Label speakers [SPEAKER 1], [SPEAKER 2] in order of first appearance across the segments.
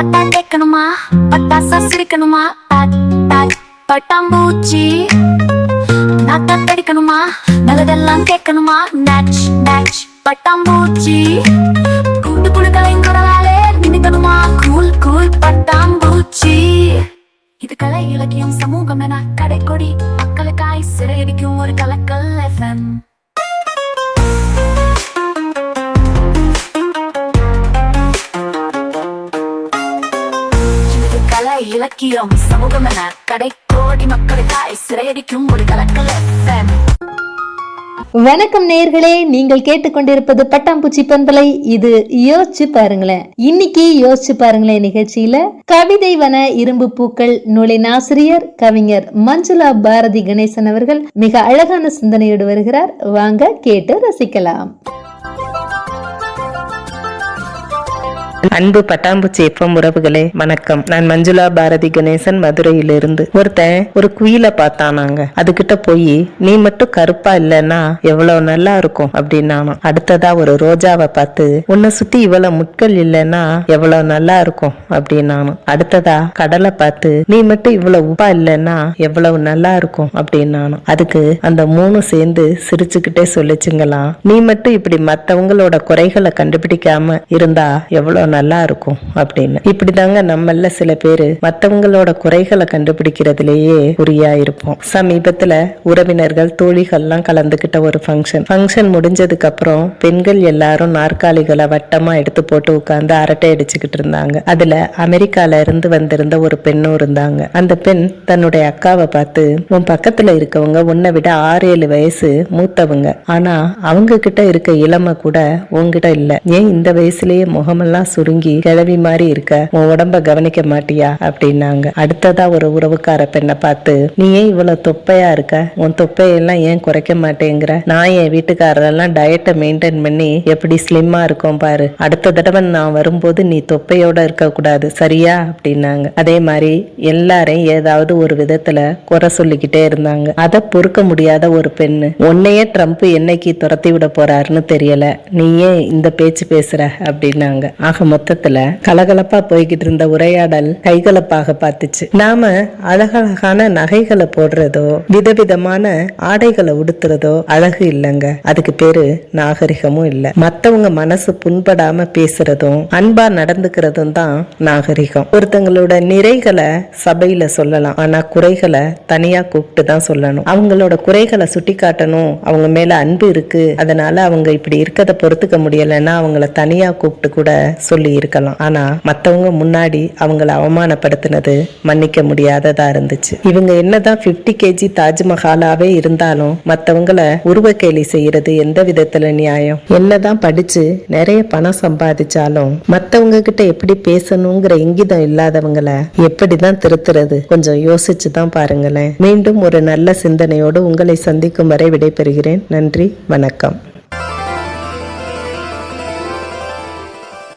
[SPEAKER 1] பாட்டா கேட்கணுமா பட்டாசா சிரிக்கணுமா பட்டாம்பூச்சி. நாட்டா கிடைக்கணுமா நல்லதெல்லாம் கேட்கணுமா? நேச் நேச் பட்டாம்பூச்சி. கூட்டு குடுக்கலையும் குரலாலே நினைக்கணுமா? கூல் கூல் பட்டாம்பூச்சி. இது கலை இலக்கியம் சமூகம் என கடைக்கொடி. மக்களுக்காய் சிறையடிக்கும் ஒரு கலக்கல் எஃப்எம் இலக்கியம் சமூகம் என கடைக்கோடி மக்களுக்காய் சிறையடிக்கும் ஒரு கலக்கல் எஃப்எம்
[SPEAKER 2] வணக்கம் நேர்களே நீங்கள் கேட்டுக்கொண்டிருப்பது பட்டாம்பூச்சி பண்பலை. இது யோசிச்சு பாருங்களேன். இன்னைக்கு யோசிச்சு பாருங்களேன் நிகழ்ச்சியில கவிதை வன இரும்பு பூக்கள் நூலின் ஆசிரியர் கவிஞர் மஞ்சுளா பாரதி கணேசன் அவர்கள் மிக அழகான சிந்தனையோடு வருகிறார். வாங்க கேட்டு ரசிக்கலாம்.
[SPEAKER 3] அன்பு பட்டாம்பூச்சி எஃப்எம் உறவுகளே வணக்கம். நான் மஞ்சுளா பாரதி கணேசன் மதுரையிலிருந்து. ஒருத்தன் ஒரு குயிலை பார்த்தானாங்க. அதுகிட்ட போய் நீ மட்டும் கருப்பா இல்லைன்னா எவ்வளவு நல்லா இருக்கும்? அப்படின்னானோ அடுத்ததா ஒரு ரோஜாவை பார்த்து உன்னை சுத்தி இவ்வளவு முட்கள் இல்லைன்னா எவ்வளவு நல்லா இருக்கும்? அப்படின்னானோ அடுத்ததா கடலை பார்த்து நீ மட்டும் இவ்வளவு உப்பா இல்லைன்னா எவ்வளவு நல்லா இருக்கும்? அப்படின்னானும் அதுக்கு அந்த மூணு சேர்ந்து சிரிச்சுக்கிட்டே சொல்லிச்சுங்களாம். நீ மட்டும் இப்படி மத்தவங்களோட குறைகளை கண்டுபிடிக்காம இருந்தா எவ்வளவு நல்லா இருக்கும் அப்படின்னு. இப்படிதாங்க நம்மள சில பேர் மத்தவங்களோட குறைகளை கண்டுபிடிக்கிறதுலயே குறியா இருப்போம் சமீபத்துல உறவினர்கள் தோழிகள்லாம் கலந்துகிட்ட ஒரு ஃபங்க்ஷன் ஃபங்க்ஷன் முடிஞ்சதுக்கு அப்புறம் பெண்கள் எல்லாரும் நாற்காலிகளை வட்டமா எடுத்து போட்டு உட்கார்ந்து அரட்டை அடிச்சுக்கிட்டு இருந்தாங்க. அதுல அமெரிக்கால இருந்து வந்திருந்த ஒரு பெண்ணும் இருந்தாங்க. அந்த பெண் தன்னுடைய அக்காவை பார்த்து உன் பக்கத்துல இருக்கவங்க உன்னை விட ஆறு ஏழு வயசு மூத்தவங்க. ஆனா அவங்க கிட்ட இருக்க இளமை கூட உங்ககிட்ட இல்ல. ஏன் இந்த வயசுலயே முகமெல்லாம் சுருங்கி கிழவி மாதிரி இருக்க உன் உடம்ப கவனிக்க மாட்டியா? அப்படின்னாங்க. அடுத்ததா ஒரு உறவுக்கார பெண்ணை பார்த்து நீ ஏன் இவ்வளவு தொப்பையா இருக்க? உன் தொப்பையெல்லாம் ஏன் குறைக்க மாட்டேங்கிற? நான் என் வீட்டுக்காரரெல்லாம் டயட்டை மெயின்டைன் பண்ணி எப்படி ஸ்லிம்மா இருக்கோம் பாரு. அடுத்த தடவை நான் வரும்போது நீ தொப்பையோட இருக்க கூடாது சரியா? அப்படின்னாங்க. அதே மாதிரி எல்லாரையும் ஏதாவது ஒரு விதத்துல குறை சொல்லிக்கிட்டே இருந்தாங்க. அதை பொறுக்க முடியாத ஒரு பெண்ணு. உன்னையே ட்ரம்ப் என்னைக்கு துரத்தி விட போறாருன்னு தெரியல. நீ ஏன் இந்த பேச்சு பேசுற? அப்படின்னாங்க. ஆக மொத்தத்துல கலகலப்பா போய்கிட்டு இருந்த உரையாடல் கைகலப்பாக பார்த்துச்சு. நாம அழகழகான நகைகளை போடுறதோ விதவிதமான ஆடைகளை உடுத்துறதோ அழகு இல்லைங்க. அதுக்கு பேரு நாகரிகமும் இல்ல. மத்தவங்க மனசு புண்படாம பேசுறதும் அன்பா நடந்துக்கிறதும் தான் நாகரிகம். ஒருத்தங்களோட நிறைகளை சபையில சொல்லலாம். ஆனா குறைகளை தனியா கூப்பிட்டு தான் சொல்லணும். அவங்களோட குறைகளை சுட்டி காட்டணும் அவங்க மேல அன்பு இருக்கு. அதனால அவங்க இப்படி இருக்கதை பொறுத்துக்க முடியலைன்னா அவங்கள தனியா கூப்பிட்டு கூட சொல்லி இருக்கலாம். ஆனா மத்தவங்க முன்னாடி அவங்கள அவமானப்படுத்தினது மன்னிக்க முடியாததா இருந்துச்சு. இவங்க என்னதான் 50 கேஜி தாஜ்மஹாலாவே இருந்தாலும் மத்தவங்கள உருவக்கேலி செய்யறது எந்த விதத்துல நியாயம்? என்னதான் படிச்சு நிறைய பணம் சம்பாதிச்சாலும் மத்தவங்க கிட்ட எப்படி பேசணுங்கிற இங்கிதம் இல்லாதவங்கள எப்படிதான் திருத்துறது? கொஞ்சம் யோசிச்சு தான் பாருங்களேன். மீண்டும் ஒரு நல்ல சிந்தனையோடு உங்களை சந்திக்கும் வரை விடைபெறுகிறேன். நன்றி வணக்கம்.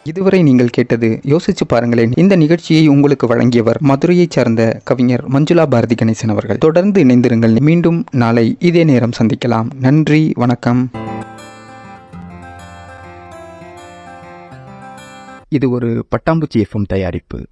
[SPEAKER 4] இதுவரை நீங்கள் கேட்டது யோசிச்சு பாருங்களேன். இந்த நிகழ்ச்சியை உங்களுக்கு வழங்கியவர் மதுரையைச் சார்ந்த கவிஞர் மஞ்சுளா பாரதி கணேசன் அவர்கள். தொடர்ந்து இணைந்திருங்கள். மீண்டும் நாளை இதே நேரம் சந்திக்கலாம். நன்றி வணக்கம். இது ஒரு பட்டாம்பூச்சி எஃப்எம் தயாரிப்பு.